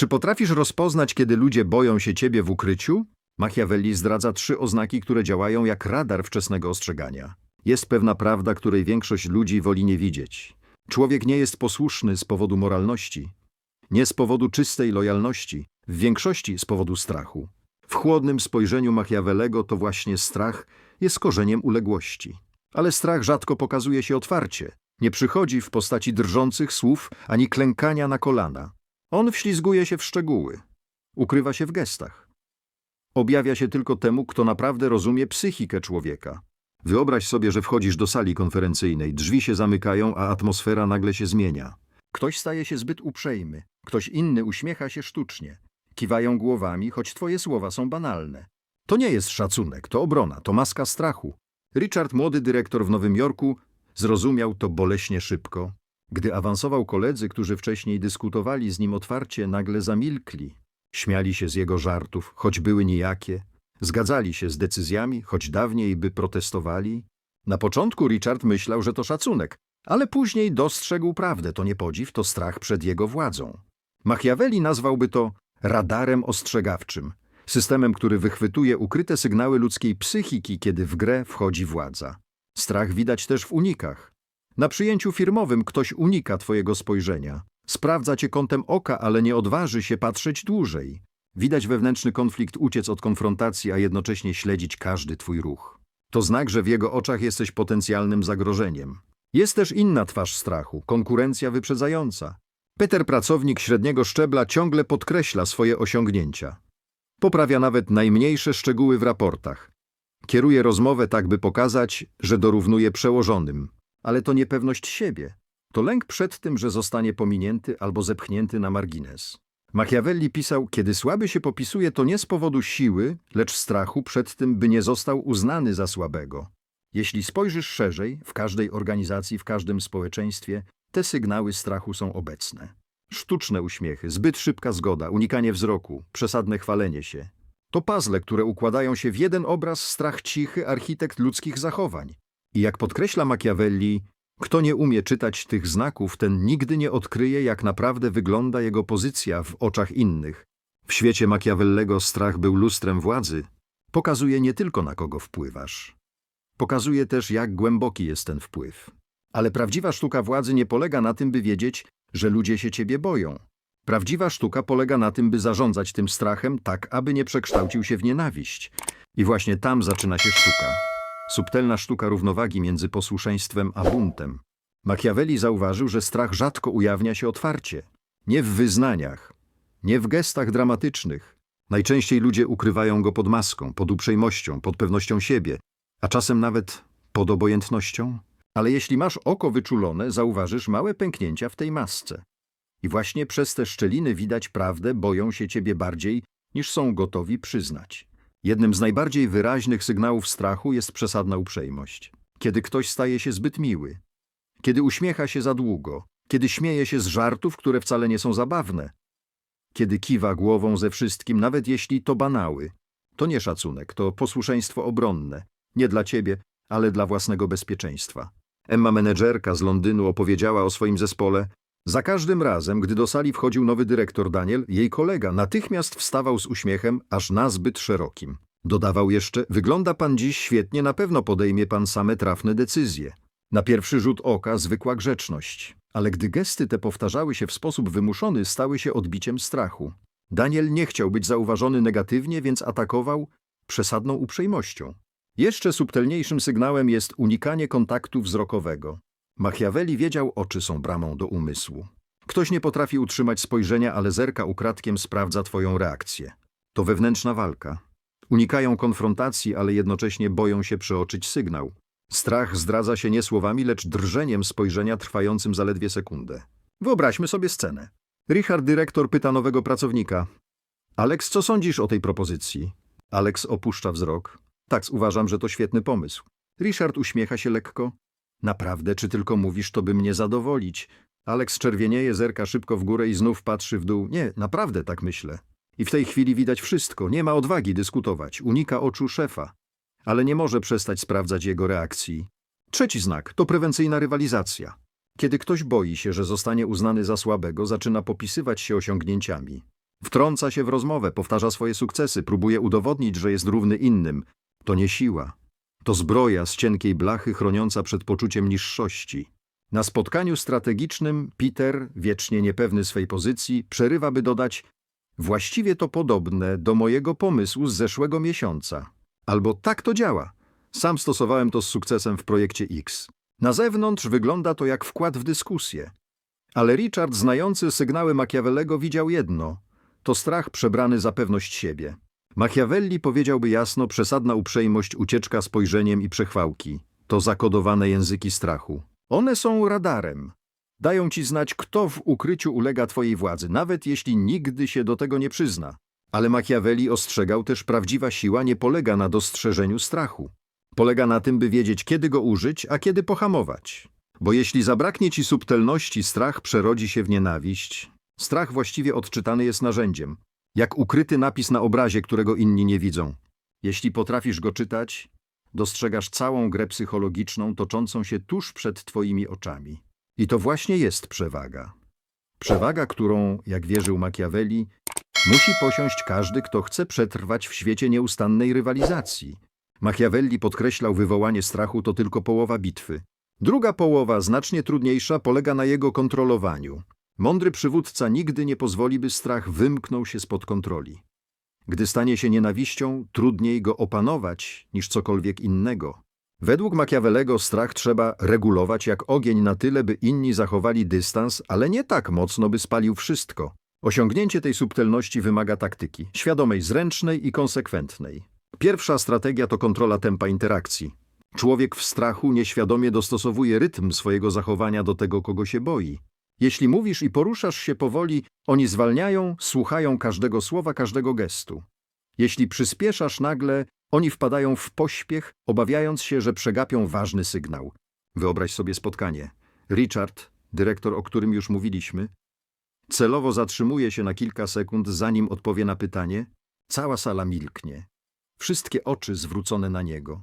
Czy potrafisz rozpoznać, kiedy ludzie boją się ciebie w ukryciu? Machiavelli zdradza trzy oznaki, które działają jak radar wczesnego ostrzegania. Jest pewna prawda, której większość ludzi woli nie widzieć. Człowiek nie jest posłuszny z powodu moralności, nie z powodu czystej lojalności, w większości z powodu strachu. W chłodnym spojrzeniu Machiavellego to właśnie strach jest korzeniem uległości. Ale strach rzadko pokazuje się otwarcie. Nie przychodzi w postaci drżących słów ani klękania na kolana. On wślizguje się w szczegóły. Ukrywa się w gestach. Objawia się tylko temu, kto naprawdę rozumie psychikę człowieka. Wyobraź sobie, że wchodzisz do sali konferencyjnej, drzwi się zamykają, a atmosfera nagle się zmienia. Ktoś staje się zbyt uprzejmy, ktoś inny uśmiecha się sztucznie. Kiwają głowami, choć twoje słowa są banalne. To nie jest szacunek, to obrona, to maska strachu. Richard, młody dyrektor w Nowym Jorku, zrozumiał to boleśnie szybko. Gdy awansował koledzy, którzy wcześniej dyskutowali z nim otwarcie, nagle zamilkli. Śmiali się z jego żartów, choć były nijakie. Zgadzali się z decyzjami, choć dawniej by protestowali. Na początku Richard myślał, że to szacunek, ale później dostrzegł prawdę. To nie podziw, to strach przed jego władzą. Machiavelli nazwałby to radarem ostrzegawczym, systemem, który wychwytuje ukryte sygnały ludzkiej psychiki, kiedy w grę wchodzi władza. Strach widać też w unikach. Na przyjęciu firmowym ktoś unika twojego spojrzenia. Sprawdza cię kątem oka, ale nie odważy się patrzeć dłużej. Widać wewnętrzny konflikt uciec od konfrontacji, a jednocześnie śledzić każdy twój ruch. To znak, że w jego oczach jesteś potencjalnym zagrożeniem. Jest też inna twarz strachu, konkurencja wyprzedzająca. Peter, pracownik średniego szczebla, ciągle podkreśla swoje osiągnięcia. Poprawia nawet najmniejsze szczegóły w raportach. Kieruje rozmowę tak, by pokazać, że dorównuje przełożonym. Ale to niepewność siebie. To lęk przed tym, że zostanie pominięty albo zepchnięty na margines. Machiavelli pisał, kiedy słaby się popisuje, to nie z powodu siły, lecz strachu przed tym, by nie został uznany za słabego. Jeśli spojrzysz szerzej, w każdej organizacji, w każdym społeczeństwie, te sygnały strachu są obecne. Sztuczne uśmiechy, zbyt szybka zgoda, unikanie wzroku, przesadne chwalenie się. To puzzle, które układają się w jeden obraz strach cichy, architekt ludzkich zachowań. I jak podkreśla Machiavelli, kto nie umie czytać tych znaków, ten nigdy nie odkryje, jak naprawdę wygląda jego pozycja w oczach innych. W świecie Machiavellego strach był lustrem władzy. Pokazuje nie tylko na kogo wpływasz. Pokazuje też, jak głęboki jest ten wpływ. Ale prawdziwa sztuka władzy nie polega na tym, by wiedzieć, że ludzie się ciebie boją. Prawdziwa sztuka polega na tym, by zarządzać tym strachem tak, aby nie przekształcił się w nienawiść. I właśnie tam zaczyna się sztuka. Subtelna sztuka równowagi między posłuszeństwem a buntem. Machiavelli zauważył, że strach rzadko ujawnia się otwarcie. Nie w wyznaniach, nie w gestach dramatycznych. Najczęściej ludzie ukrywają go pod maską, pod uprzejmością, pod pewnością siebie, a czasem nawet pod obojętnością. Ale jeśli masz oko wyczulone, zauważysz małe pęknięcia w tej masce. I właśnie przez te szczeliny widać prawdę, boją się ciebie bardziej, niż są gotowi przyznać. Jednym z najbardziej wyraźnych sygnałów strachu jest przesadna uprzejmość. Kiedy ktoś staje się zbyt miły, kiedy uśmiecha się za długo, kiedy śmieje się z żartów, które wcale nie są zabawne, kiedy kiwa głową ze wszystkim, nawet jeśli to banały. To nie szacunek, to posłuszeństwo obronne. Nie dla ciebie, ale dla własnego bezpieczeństwa. Emma menedżerka z Londynu opowiedziała o swoim zespole. Za każdym razem, gdy do sali wchodził nowy dyrektor Daniel, jej kolega natychmiast wstawał z uśmiechem, aż nazbyt szerokim. Dodawał jeszcze, wygląda pan dziś świetnie, na pewno podejmie pan same trafne decyzje. Na pierwszy rzut oka zwykła grzeczność, ale gdy gesty te powtarzały się w sposób wymuszony, stały się odbiciem strachu. Daniel nie chciał być zauważony negatywnie, więc atakował przesadną uprzejmością. Jeszcze subtelniejszym sygnałem jest unikanie kontaktu wzrokowego. Machiavelli wiedział, oczy są bramą do umysłu. Ktoś nie potrafi utrzymać spojrzenia, ale zerka ukradkiem sprawdza twoją reakcję. To wewnętrzna walka. Unikają konfrontacji, ale jednocześnie boją się przeoczyć sygnał. Strach zdradza się nie słowami, lecz drżeniem spojrzenia trwającym zaledwie sekundę. Wyobraźmy sobie scenę. Richard, dyrektor, pyta nowego pracownika. Alex, co sądzisz o tej propozycji? Alex opuszcza wzrok. Tak, uważam, że to świetny pomysł. Richard uśmiecha się lekko. Naprawdę, czy tylko mówisz to, by mnie zadowolić? Alex czerwienieje, zerka szybko w górę i znów patrzy w dół. Nie, naprawdę tak myślę. I w tej chwili widać wszystko. Nie ma odwagi dyskutować. Unika oczu szefa. Ale nie może przestać sprawdzać jego reakcji. Trzeci znak to prewencyjna rywalizacja. Kiedy ktoś boi się, że zostanie uznany za słabego, zaczyna popisywać się osiągnięciami. Wtrąca się w rozmowę, powtarza swoje sukcesy, próbuje udowodnić, że jest równy innym. To nie siła. To zbroja z cienkiej blachy chroniąca przed poczuciem niższości. Na spotkaniu strategicznym Peter, wiecznie niepewny swej pozycji, przerywa, by dodać Właściwie to podobne do mojego pomysłu z zeszłego miesiąca. Albo tak to działa. Sam stosowałem to z sukcesem w projekcie X. Na zewnątrz wygląda to jak wkład w dyskusję. Ale Richard, znający sygnały Machiavellego, widział jedno. To strach przebrany za pewność siebie. Machiavelli powiedziałby jasno, przesadna uprzejmość, ucieczka spojrzeniem i przechwałki. To zakodowane języki strachu. One są radarem. Dają ci znać, kto w ukryciu ulega twojej władzy, nawet jeśli nigdy się do tego nie przyzna. Ale Machiavelli ostrzegał też, prawdziwa siła nie polega na dostrzeżeniu strachu. Polega na tym, by wiedzieć, kiedy go użyć, a kiedy pohamować. Bo jeśli zabraknie ci subtelności, strach przerodzi się w nienawiść. Strach właściwie odczytany jest narzędziem, jak ukryty napis na obrazie, którego inni nie widzą. Jeśli potrafisz go czytać, dostrzegasz całą grę psychologiczną toczącą się tuż przed twoimi oczami. I to właśnie jest przewaga. Przewaga, którą, jak wierzył Machiavelli, musi posiąść każdy, kto chce przetrwać w świecie nieustannej rywalizacji. Machiavelli podkreślał, wywołanie strachu to tylko połowa bitwy. Druga połowa, znacznie trudniejsza, polega na jego kontrolowaniu. Mądry przywódca nigdy nie pozwoli, by strach wymknął się spod kontroli. Gdy stanie się nienawiścią, trudniej go opanować niż cokolwiek innego. Według Machiavellego strach trzeba regulować jak ogień na tyle, by inni zachowali dystans, ale nie tak mocno, by spalił wszystko. Osiągnięcie tej subtelności wymaga taktyki, świadomej, zręcznej i konsekwentnej. Pierwsza strategia to kontrola tempa interakcji. Człowiek w strachu nieświadomie dostosowuje rytm swojego zachowania do tego, kogo się boi. Jeśli mówisz i poruszasz się powoli, oni zwalniają, słuchają każdego słowa, każdego gestu. Jeśli przyspieszasz nagle, oni wpadają w pośpiech, obawiając się, że przegapią ważny sygnał. Wyobraź sobie spotkanie. Richard, dyrektor, o którym już mówiliśmy, celowo zatrzymuje się na kilka sekund, zanim odpowie na pytanie. Cała sala milknie. Wszystkie oczy zwrócone na niego.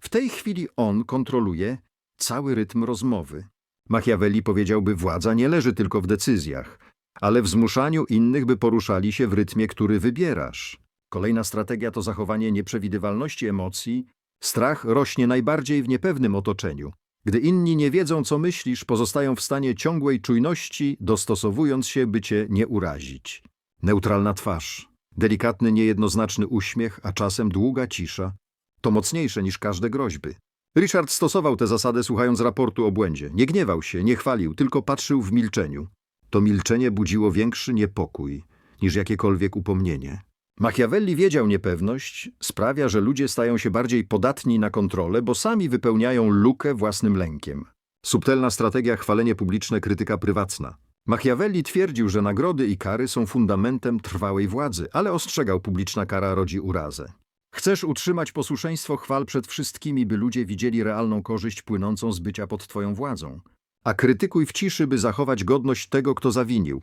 W tej chwili on kontroluje cały rytm rozmowy. Machiavelli powiedziałby, władza nie leży tylko w decyzjach, ale w zmuszaniu innych, by poruszali się w rytmie, który wybierasz. Kolejna strategia to zachowanie nieprzewidywalności emocji. Strach rośnie najbardziej w niepewnym otoczeniu. Gdy inni nie wiedzą, co myślisz, pozostają w stanie ciągłej czujności, dostosowując się, by cię nie urazić. Neutralna twarz, delikatny, niejednoznaczny uśmiech, a czasem długa cisza. To mocniejsze niż każde groźby. Richard stosował tę zasadę słuchając raportu o błędzie. Nie gniewał się, nie chwalił, tylko patrzył w milczeniu. To milczenie budziło większy niepokój niż jakiekolwiek upomnienie. Machiavelli wiedział niepewność, sprawia, że ludzie stają się bardziej podatni na kontrolę, bo sami wypełniają lukę własnym lękiem. Subtelna strategia chwalenie publiczne, krytyka prywatna. Machiavelli twierdził, że nagrody i kary są fundamentem trwałej władzy, ale ostrzegał, publiczna kara rodzi urazę. Chcesz utrzymać posłuszeństwo, chwal przed wszystkimi, by ludzie widzieli realną korzyść płynącą z bycia pod twoją władzą. A krytykuj w ciszy, by zachować godność tego, kto zawinił.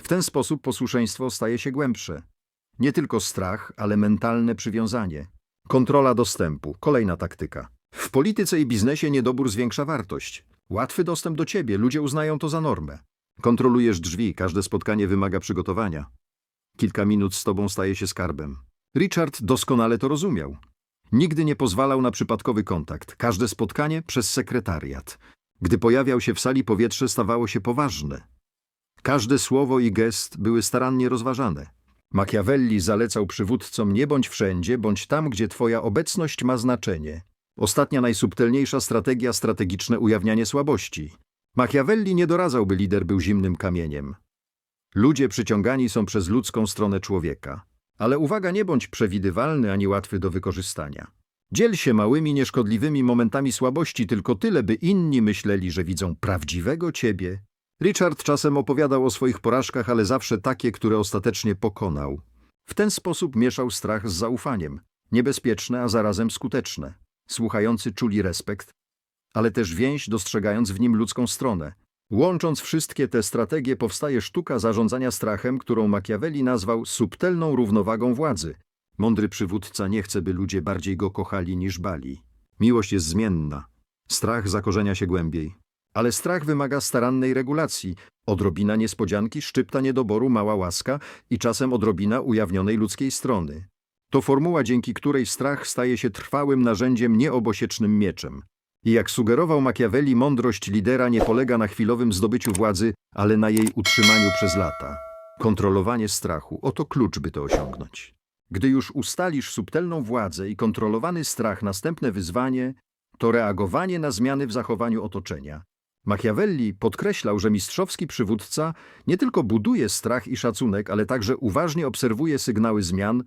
W ten sposób posłuszeństwo staje się głębsze. Nie tylko strach, ale mentalne przywiązanie. Kontrola dostępu, kolejna taktyka. W polityce i biznesie niedobór zwiększa wartość. Łatwy dostęp do ciebie, ludzie uznają to za normę. Kontrolujesz drzwi, każde spotkanie wymaga przygotowania. Kilka minut z tobą staje się skarbem. Richard doskonale to rozumiał. Nigdy nie pozwalał na przypadkowy kontakt. Każde spotkanie przez sekretariat. Gdy pojawiał się w sali, powietrze stawało się poważne. Każde słowo i gest były starannie rozważane. Machiavelli zalecał przywódcom nie bądź wszędzie, bądź tam, gdzie twoja obecność ma znaczenie. Ostatnia najsubtelniejsza strategia strategiczne ujawnianie słabości. Machiavelli nie doradzał, by lider był zimnym kamieniem. Ludzie przyciągani są przez ludzką stronę człowieka. Ale uwaga, nie bądź przewidywalny ani łatwy do wykorzystania. Dziel się małymi, nieszkodliwymi momentami słabości tylko tyle, by inni myśleli, że widzą prawdziwego ciebie. Richard czasem opowiadał o swoich porażkach, ale zawsze takie, które ostatecznie pokonał. W ten sposób mieszał strach z zaufaniem. Niebezpieczne, a zarazem skuteczne. Słuchający czuli respekt, ale też więź, dostrzegając w nim ludzką stronę. Łącząc wszystkie te strategie powstaje sztuka zarządzania strachem, którą Machiavelli nazwał subtelną równowagą władzy. Mądry przywódca nie chce, by ludzie bardziej go kochali niż bali. Miłość jest zmienna. Strach zakorzenia się głębiej. Ale strach wymaga starannej regulacji. Odrobina niespodzianki, szczypta niedoboru, mała łaska i czasem odrobina ujawnionej ludzkiej strony. To formuła, dzięki której strach staje się trwałym narzędziem nieobosiecznym mieczem. I jak sugerował Machiavelli, mądrość lidera nie polega na chwilowym zdobyciu władzy, ale na jej utrzymaniu przez lata. Kontrolowanie strachu oto klucz, by to osiągnąć. Gdy już ustalisz subtelną władzę i kontrolowany strach, następne wyzwanie to reagowanie na zmiany w zachowaniu otoczenia. Machiavelli podkreślał, że mistrzowski przywódca nie tylko buduje strach i szacunek, ale także uważnie obserwuje sygnały zmian,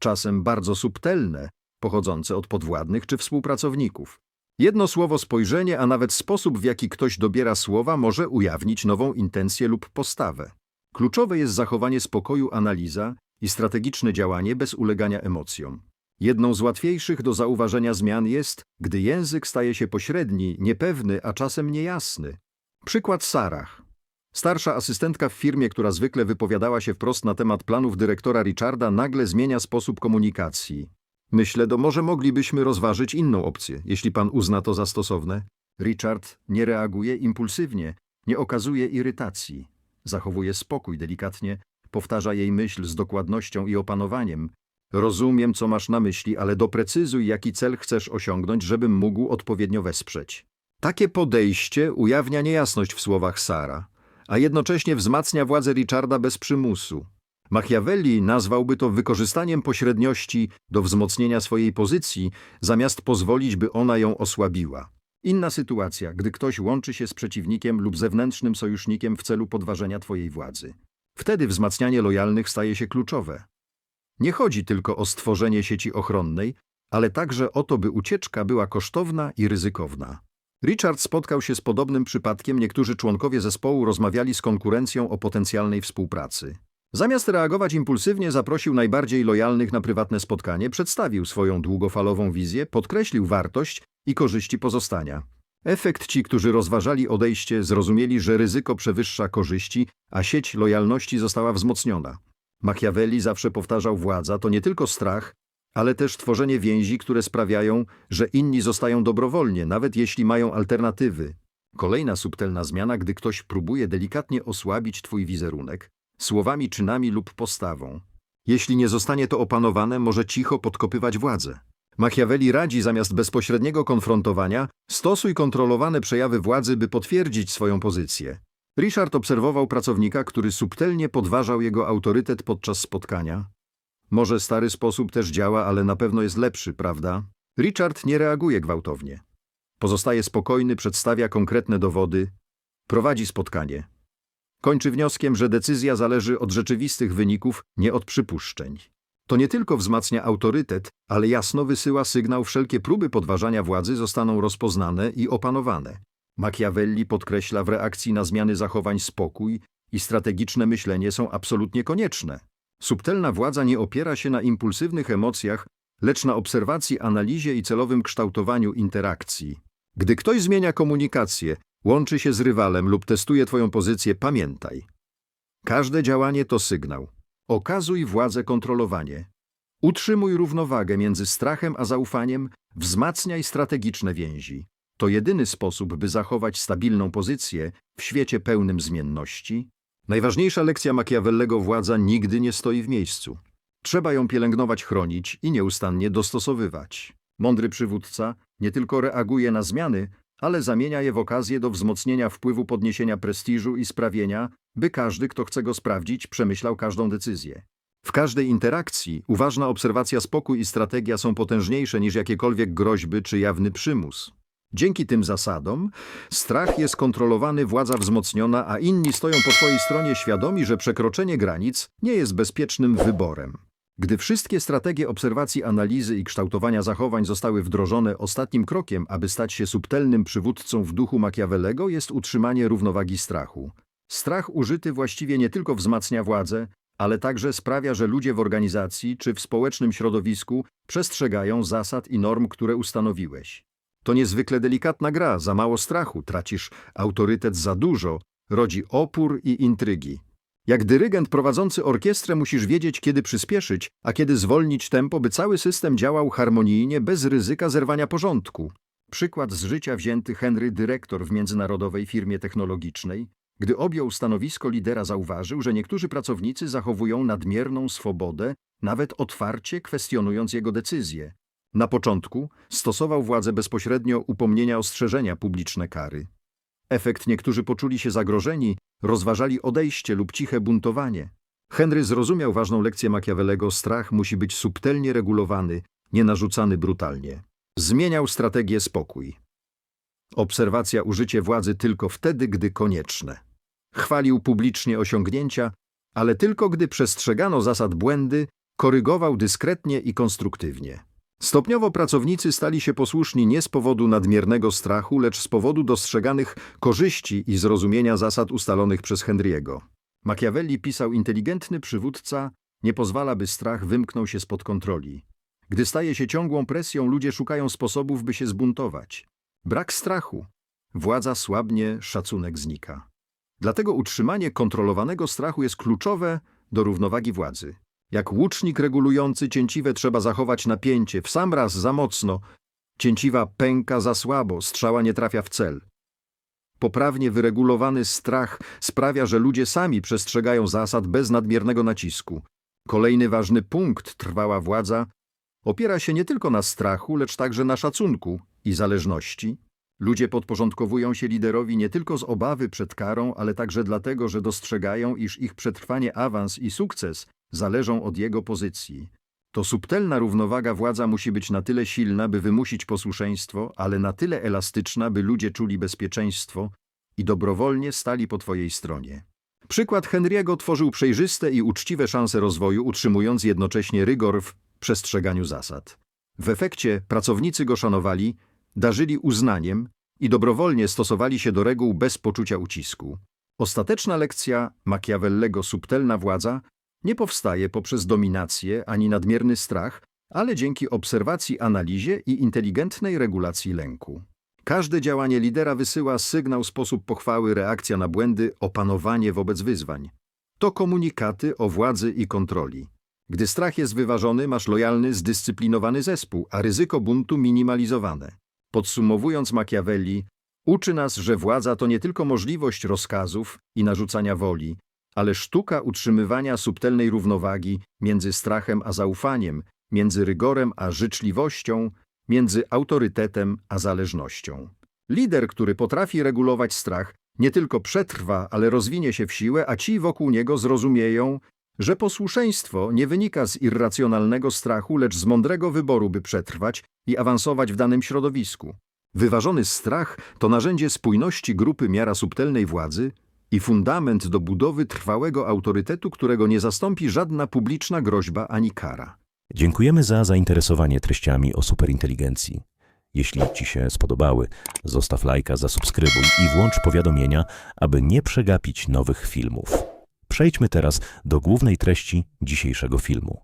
czasem bardzo subtelne, pochodzące od podwładnych czy współpracowników. Jedno słowo spojrzenie, a nawet sposób, w jaki ktoś dobiera słowa, może ujawnić nową intencję lub postawę. Kluczowe jest zachowanie spokoju, analiza i strategiczne działanie bez ulegania emocjom. Jedną z łatwiejszych do zauważenia zmian jest, gdy język staje się pośredni, niepewny, a czasem niejasny. Przykład Sarah. Starsza asystentka w firmie, która zwykle wypowiadała się wprost na temat planów dyrektora Richarda, nagle zmienia sposób komunikacji. Myślę, to może moglibyśmy rozważyć inną opcję, jeśli pan uzna to za stosowne. Richard nie reaguje impulsywnie, nie okazuje irytacji. Zachowuje spokój delikatnie, powtarza jej myśl z dokładnością i opanowaniem. Rozumiem, co masz na myśli, ale doprecyzuj, jaki cel chcesz osiągnąć, żebym mógł odpowiednio wesprzeć. Takie podejście ujawnia niejasność w słowach Sara, a jednocześnie wzmacnia władzę Richarda bez przymusu. Machiavelli nazwałby to wykorzystaniem pośredniości do wzmocnienia swojej pozycji, zamiast pozwolić, by ona ją osłabiła. Inna sytuacja, gdy ktoś łączy się z przeciwnikiem lub zewnętrznym sojusznikiem w celu podważenia twojej władzy. Wtedy wzmacnianie lojalnych staje się kluczowe. Nie chodzi tylko o stworzenie sieci ochronnej, ale także o to, by ucieczka była kosztowna i ryzykowna. Richard spotkał się z podobnym przypadkiem, niektórzy członkowie zespołu rozmawiali z konkurencją o potencjalnej współpracy. Zamiast reagować impulsywnie, zaprosił najbardziej lojalnych na prywatne spotkanie, przedstawił swoją długofalową wizję, podkreślił wartość i korzyści pozostania. Efekt ci, którzy rozważali odejście, zrozumieli, że ryzyko przewyższa korzyści, a sieć lojalności została wzmocniona. Machiavelli zawsze powtarzał władza to nie tylko strach, ale też tworzenie więzi, które sprawiają, że inni zostają dobrowolnie, nawet jeśli mają alternatywy. Kolejna subtelna zmiana, gdy ktoś próbuje delikatnie osłabić twój wizerunek, słowami, czynami lub postawą. Jeśli nie zostanie to opanowane, może cicho podkopywać władzę. Machiavelli radzi zamiast bezpośredniego konfrontowania, stosuj kontrolowane przejawy władzy, by potwierdzić swoją pozycję. Richard obserwował pracownika, który subtelnie podważał jego autorytet podczas spotkania. Może stary sposób też działa, ale na pewno jest lepszy, prawda? Richard nie reaguje gwałtownie. Pozostaje spokojny, przedstawia konkretne dowody, prowadzi spotkanie. Kończy wnioskiem, że decyzja zależy od rzeczywistych wyników, nie od przypuszczeń. To nie tylko wzmacnia autorytet, ale jasno wysyła sygnał, wszelkie próby podważania władzy zostaną rozpoznane i opanowane. Machiavelli podkreśla w reakcji na zmiany zachowań spokój i strategiczne myślenie są absolutnie konieczne. Subtelna władza nie opiera się na impulsywnych emocjach, lecz na obserwacji, analizie i celowym kształtowaniu interakcji. Gdy ktoś zmienia komunikację, łączy się z rywalem lub testuje twoją pozycję, pamiętaj. Każde działanie to sygnał. Okazuj władzę kontrolowanie. Utrzymuj równowagę między strachem a zaufaniem, wzmacniaj strategiczne więzi. To jedyny sposób, by zachować stabilną pozycję w świecie pełnym zmienności. Najważniejsza lekcja Machiavellego władza nigdy nie stoi w miejscu. Trzeba ją pielęgnować, chronić i nieustannie dostosowywać. Mądry przywódca nie tylko reaguje na zmiany, ale zamienia je w okazję do wzmocnienia wpływu podniesienia prestiżu i sprawienia, by każdy, kto chce go sprawdzić, przemyślał każdą decyzję. W każdej interakcji uważna obserwacja, spokój i strategia są potężniejsze niż jakiekolwiek groźby czy jawny przymus. Dzięki tym zasadom strach jest kontrolowany, władza wzmocniona, a inni stoją po twojej stronie świadomi, że przekroczenie granic nie jest bezpiecznym wyborem. Gdy wszystkie strategie obserwacji, analizy i kształtowania zachowań zostały wdrożone, ostatnim krokiem, aby stać się subtelnym przywódcą w duchu Machiavellego, jest utrzymanie równowagi strachu. Strach użyty właściwie nie tylko wzmacnia władzę, ale także sprawia, że ludzie w organizacji czy w społecznym środowisku przestrzegają zasad i norm, które ustanowiłeś. To niezwykle delikatna gra, za mało strachu, tracisz autorytet za dużo, rodzi opór i intrygi. Jak dyrygent prowadzący orkiestrę musisz wiedzieć, kiedy przyspieszyć, a kiedy zwolnić tempo, by cały system działał harmonijnie, bez ryzyka zerwania porządku. Przykład z życia wzięty Henry, dyrektor w międzynarodowej firmie technologicznej, gdy objął stanowisko lidera, zauważył, że niektórzy pracownicy zachowują nadmierną swobodę, nawet otwarcie kwestionując jego decyzje. Na początku stosował władzę bezpośrednio upomnienia ostrzeżenia publiczne kary. Efekt niektórzy poczuli się zagrożeni, rozważali odejście lub ciche buntowanie. Henry zrozumiał ważną lekcję Machiavellego: strach musi być subtelnie regulowany, nie narzucany brutalnie. Zmieniał strategię spokój. Obserwacja użycie władzy tylko wtedy, gdy konieczne. Chwalił publicznie osiągnięcia, ale tylko gdy przestrzegano zasad błędy, korygował dyskretnie i konstruktywnie. Stopniowo pracownicy stali się posłuszni nie z powodu nadmiernego strachu, lecz z powodu dostrzeganych korzyści i zrozumienia zasad ustalonych przez Henry'ego. Machiavelli pisał, inteligentny przywódca nie pozwala, by strach wymknął się spod kontroli. Gdy staje się ciągłą presją, ludzie szukają sposobów, by się zbuntować. Brak strachu. Władza słabnie, szacunek znika. Dlatego utrzymanie kontrolowanego strachu jest kluczowe do równowagi władzy. Jak łucznik regulujący cięciwę trzeba zachować napięcie, w sam raz za mocno. Cięciwa pęka za słabo, strzała nie trafia w cel. Poprawnie wyregulowany strach sprawia, że ludzie sami przestrzegają zasad bez nadmiernego nacisku. Kolejny ważny punkt trwała władza opiera się nie tylko na strachu, lecz także na szacunku i zależności. Ludzie podporządkowują się liderowi nie tylko z obawy przed karą, ale także dlatego, że dostrzegają, iż ich przetrwanie, awans i sukces zależą od jego pozycji. To subtelna równowaga władza musi być na tyle silna, by wymusić posłuszeństwo, ale na tyle elastyczna, by ludzie czuli bezpieczeństwo i dobrowolnie stali po twojej stronie. Przykład Henry'ego tworzył przejrzyste i uczciwe szanse rozwoju, utrzymując jednocześnie rygor w przestrzeganiu zasad. W efekcie pracownicy go szanowali, darzyli uznaniem i dobrowolnie stosowali się do reguł bez poczucia ucisku. Ostateczna lekcja Machiavellego subtelna władza nie powstaje poprzez dominację ani nadmierny strach, ale dzięki obserwacji, analizie i inteligentnej regulacji lęku. Każde działanie lidera wysyła sygnał, sposób pochwały, reakcja na błędy, opanowanie wobec wyzwań. To komunikaty o władzy i kontroli. Gdy strach jest wyważony, masz lojalny, zdyscyplinowany zespół, a ryzyko buntu minimalizowane. Podsumowując Machiavelli, uczy nas, że władza to nie tylko możliwość rozkazów i narzucania woli, ale sztuka utrzymywania subtelnej równowagi między strachem a zaufaniem, między rygorem a życzliwością, między autorytetem a zależnością. Lider, który potrafi regulować strach, nie tylko przetrwa, ale rozwinie się w siłę, a ci wokół niego zrozumieją, że posłuszeństwo nie wynika z irracjonalnego strachu, lecz z mądrego wyboru, by przetrwać i awansować w danym środowisku. Wyważony strach to narzędzie spójności grupy miara subtelnej władzy i fundament do budowy trwałego autorytetu, którego nie zastąpi żadna publiczna groźba ani kara. Dziękujemy za zainteresowanie treściami o superinteligencji. Jeśli Ci się spodobały, zostaw lajka, zasubskrybuj i włącz powiadomienia, aby nie przegapić nowych filmów. Przejdźmy teraz do głównej treści dzisiejszego filmu.